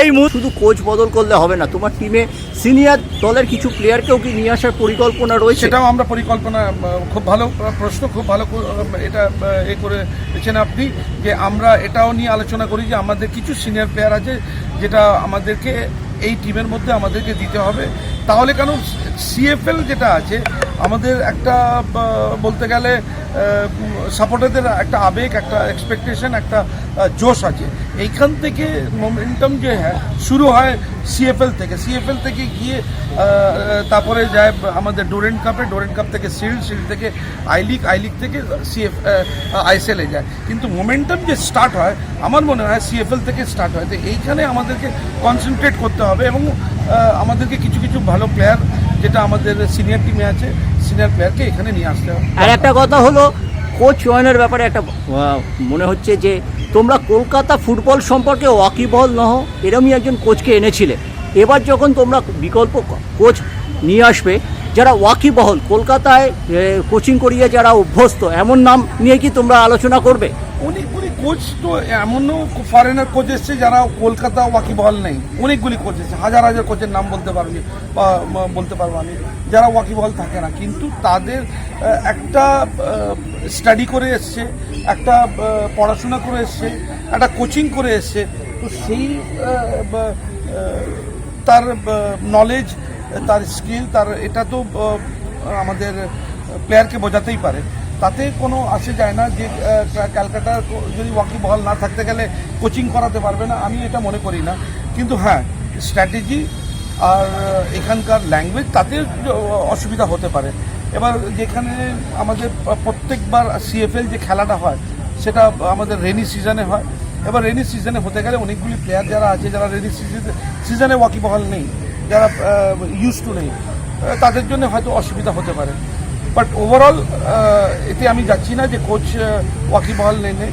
এই মুহূর্তে শুধু কোচ বদল করলে হবে না, তোমার টিমে সিনিয়র দলের কিছু প্লেয়ারকেও কি নিয়ে আসার পরিকল্পনা রয়েছে? সেটাও আমরা পরিকল্পনা খুব ভালো প্রশ্ন, খুব ভালো এটা, এ করেছেন আপনি, যে আমরা এটাও নিয়ে আলোচনা করি যে আমাদের কিছু সিনিয়র প্লেয়ার আছে যেটা আমাদেরকে এই টিমের মধ্যে আমাদেরকে দিতে হবে। তাহলে কেন সিএফএল যেটা আছে, আমাদের একটা বলতে গেলে সাপোর্টারদের একটা আবেগ, একটা এক্সপেকটেশন একটা জোশ আছে। এইখান থেকে মোমেন্টাম যে হ্যাঁ শুরু হয় সিএফএল থেকে। সিএফএল থেকে গিয়ে তারপরে যায় আমাদের ডোরেন্ট কাপে। ডোরেন্ট কাপ থেকে শিল্ড শিল্ড থেকে আই লিগ আই লিগ থেকে সিএফ আইএসএলে যায়। কিন্তু মোমেন্টাম যে স্টার্ট হয়, আমার মনে হয় সিএফএল থেকে স্টার্ট হয়। তো এইখানে আমাদেরকে কনসেন্ট্রেট করতে হবে এবং আমাদেরকে কিছু কিছু ভালো প্লেয়ার যেটা আমাদের সিনিয়র টিমে আছে সিনিয়র প্লেয়ারকে এখানে নিয়ে আসতে হবে। আর একটা কথা হলো কোচ চয়নের ব্যাপারে একটা মনে হচ্ছে যে তোমরা কলকাতা ফুটবল সম্পর্কে ওয়াকিবহল নহ। এরমই একজন কোচকে এনেছিলে। এবার যখন তোমরা বিকল্প কোচ নিয়ে আসবে, যারা ওয়াকিবহল, কলকাতায় কোচিং করিয়ে যারা অভ্যস্ত, এমন নাম নিয়ে কি তোমরা আলোচনা করবে? অনেকগুলি কোচ তো এমনও ফরেনার কোচ এসছে যারা কলকাতা ওয়াকিবহাল নেই। অনেকগুলি কোচ এসছে। হাজার হাজার কোচের নাম বলতে পারবি বা বলতে পারব আমি। যারা ওয়াকিবহাল থাকে না। কিন্তু তাদের একটা স্টাডি করে এসছে, একটা পড়াশোনা করে এসছে, একটা কোচিং করে এসছে। তো সেই তার নলেজ তার স্কিল তার, এটা তো আমাদের প্লেয়ারকে বোঝাতেই পারে। তাতে কোনো আসে যায় না যে ক্যালকাটা যদি ওয়াকি ওয়াকিবহাল না থাকতে গেলে কোচিং করাতে পারবে না, আমি এটা মনে করি না। কিন্তু হ্যাঁ স্ট্র্যাটেজি আর এখানকার ল্যাঙ্গুয়েজ তাতে অসুবিধা হতে পারে। এবার যেখানে আমাদের প্রত্যেকবার সিএফএল যে খেলাটা হয়, সেটা আমাদের রেনি সিজনে হয়। এবার রেনি সিজনে হতে গেলে অনেকগুলি প্লেয়ার যারা আছে, যারা রেনি সিজনে সিজনে ওয়াকিবহাল নেই, যারা ইউজ টু নেই তাদের জন্য হয়তো অসুবিধা হতে পারে। বাট ওভারঅল এতে আমি যাচ্ছি না যে কোচ ওয়াকিবহাল নেই নেই।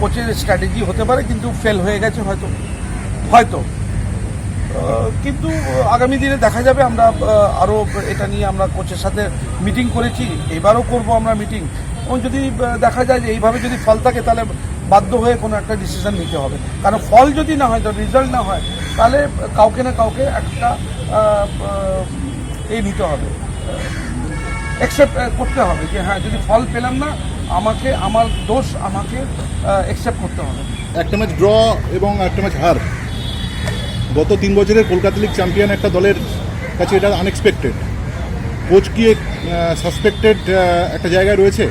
কোচের স্ট্র্যাটেজি হতে পারে, কিন্তু ফেল হয়ে গেছে হয়তো হয়তো। কিন্তু আগামী দিনে দেখা যাবে, আমরা আরও এটা নিয়ে আমরা কোচের সাথে মিটিং করেছি, এবারও করব আমরা মিটিং এবং যদি দেখা যায় যে এইভাবে যদি ফল থাকে, তাহলে বাধ্য হয়ে কোনো একটা ডিসিশন নিতে হবে। কারণ ফল যদি না হয় রেজাল্ট না হয়, তাহলে কাউকে না কাউকে একটা এই নিতে হবে। অ্যাকসেপ্ট করতে হবে যে হ্যাঁ যদি ফল পেলাম না আমাকে আমার দোষ আমাকে অ্যাকসেপ্ট করতে হবে। একটা ম্যাচ ড্র এবং একটা ম্যাচ হার। গত তিন বছরের কলকাতা লিগ চ্যাম্পিয়ন একটা দলের কাছে এটা আনএক্সপেক্টেড কোচ কি সাসপেক্টেড একটা জায়গায় রয়েছে?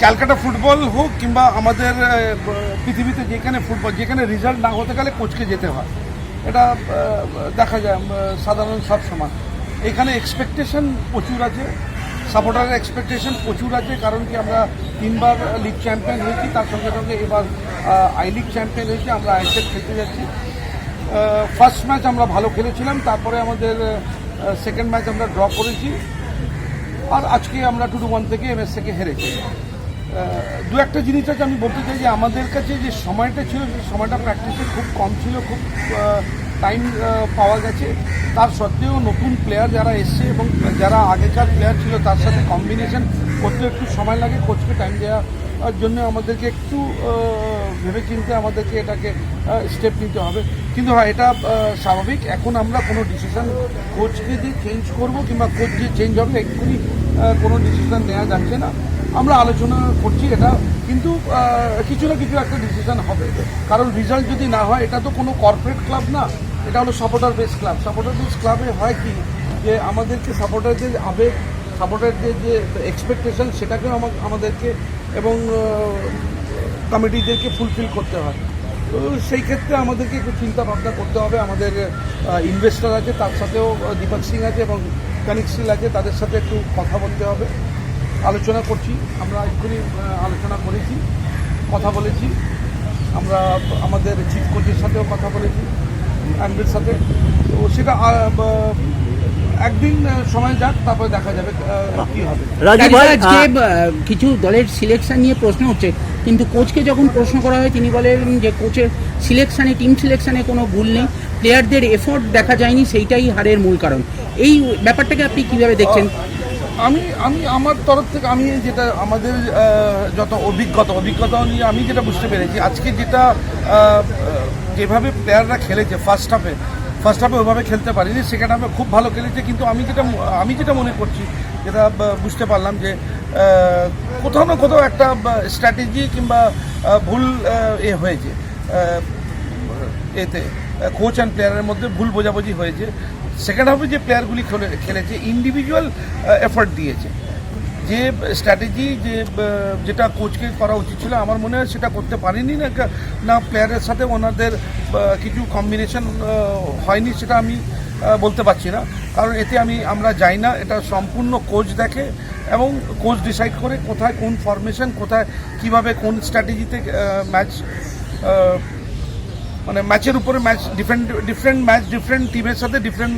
ক্যালকাটা ফুটবল হোক কিংবা আমাদের পৃথিবীতে যেখানে ফুটবল যেখানে রেজাল্ট না হতে গেলে কোচকে যেতে হয়। এটা দেখা যায় সাধারণ সব সময়। এখানে এক্সপেকটেশন প্রচুর আছে সাপোর্টারের এক্সপেকটেশন প্রচুর আছে, কারণ কি আমরা তিনবার লিগ চ্যাম্পিয়ন হয়েছি, তার সঙ্গে সঙ্গে এবার আই লিগ চ্যাম্পিয়ন হয়েছি, আমরা আইসেল খেলতে যাচ্ছি। ফার্স্ট ম্যাচ আমরা ভালো খেলেছিলাম, তারপরে আমাদের সেকেন্ড ম্যাচ আমরা ড্র করেছি। আর আজকে আমরা টু টু ওয়ান থেকে এমএস থেকে হেরেছি। দু একটা জিনিস আছে আমি বলতে চাই যে আমাদের কাছে যে সময়টা ছিল, সেই সময়টা প্র্যাকটিসে খুব কম ছিল, খুব টাইম পাওয়া গেছে। তার সত্ত্বেও নতুন প্লেয়ার যারা এসছে এবং যারা আগেকার প্লেয়ার ছিল, তার সাথে কম্বিনেশন করতে একটু সময় লাগে। কোচকে টাইম দেওয়ার জন্য আমাদেরকে একটু ভেবে চিনতে আমাদেরকে এটাকে স্টেপ নিতে হবে। কিন্তু হ্যাঁ এটা স্বাভাবিক। এখন আমরা কোনো ডিসিশন কোচকে যে চেঞ্জ করব কিংবা কোচ যে চেঞ্জ হবে, এক্ষুনি কোনো ডিসিশন নেওয়া যাচ্ছে না। আমরা আলোচনা করছি এটা, কিন্তু কিছু না কিছু একটা ডিসিশন হবে। কারণ রেজাল্ট যদি না হয়, এটা তো কোনো কর্পোরেট ক্লাব না। এটা হলো supporter base club supporter base ক্লাবে হয় কি, যে আমাদেরকে সাপোর্টারদের আবেগ সাপোর্টারদের যে এক্সপেকটেশন সেটাকেও আমা- আমাদেরকে এবং কমিটিদেরকে ফুলফিল করতে হয়। তো সেই ক্ষেত্রে আমাদেরকে একটু চিন্তা ভাবনা করতে হবে। আমাদের ইনভেস্টর আছে, তার সাথেও দীপক সিং আছে এবং কনিক আছে, তাদের সাথে একটু কথা বলতে হবে। আলোচনা করছি আমরা এক্ষুনি আলোচনা করেছি কথা বলেছি। আমরা আমাদের চিফ কোচের সাথেও কথা বলেছি অ্যান্ডের সাথে। তো সেটা একদিন সময় যাক তারপরে দেখা যাবে কি হবে। রাজীব আজকে আহ, কিছু দলের সিলেকশন নিয়ে প্রশ্ন হচ্ছে। কিন্তু কোচকে যখন প্রশ্ন করা হয় তিনি বলেন যে কোচের সিলেকশনে টিম সিলেকশনে কোনো ভুল নেই। প্লেয়ারদের এফোর্ট দেখা যায়নি সেইটাই হারের মূল কারণ। এই ব্যাপারটাকে আপনি কীভাবে দেখছেন? আমি আমি আমার তরফ থেকে আমি যেটা আমাদের যত অভিজ্ঞতা অভিজ্ঞতা নিয়ে আমি যেটা বুঝতে পেরেছি, আজকে যেটা যেভাবে প্লেয়াররা খেলেছে ফার্স্ট হাফে ফার্স্ট হাফে ওইভাবে খেলতে পারিনি সেকেন্ড হাফে খুব ভালো খেলেছে, কিন্তু আমি যেটা আমি যেটা মনে করছি, যেটা বুঝতে পারলাম যে কোথাও না কোথাও একটা স্ট্র্যাটেজি কিংবা ভুল এ হয়েছে এতে কোচ অ্যান্ড প্লেয়ারের মধ্যে ভুল বোঝাবুঝি হয়েছে সেকেন্ড হাফে যে প্লেয়ারগুলি খেলে, খেলেছে ইন্ডিভিজুয়াল এফর্ট দিয়েছে। যে স্ট্র্যাটেজি যে যেটা কোচকে করা উচিত ছিল, আমার মনে হয় সেটা করতে পারেনি, না না প্লেয়ারের সাথে ওনাদের কিছু কম্বিনেশন হয়নি সেটা আমি বলতে পারছি না। কারণ এতে আমি, আমরা যাই না, এটা সম্পূর্ণ কোচ দেখে এবং কোচ ডিসাইড করে কোথায় কোন ফরমেশন কোথায় কীভাবে কোন স্ট্র্যাটেজিতে ম্যাচ মানে ম্যাচের উপরে match different different match different টিমের সাথে ডিফারেন্ট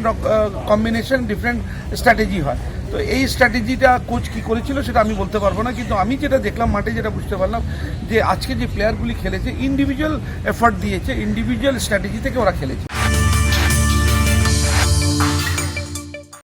কম্বিনেশন ডিফারেন্ট স্ট্র্যাটেজি হয়। তো এই স্ট্র্যাটেজিটা কোচ কী করেছিল সেটা আমি বলতে পারব না, কিন্তু আমি যেটা দেখলাম মাঠে যেটা বুঝতে পারলাম যে আজকে যে প্লেয়ারগুলি খেলেছে ইন্ডিভিজুয়াল এফার্ট দিয়েছে ইন্ডিভিজুয়াল স্ট্র্যাটেজি থেকে ওরা খেলেছে।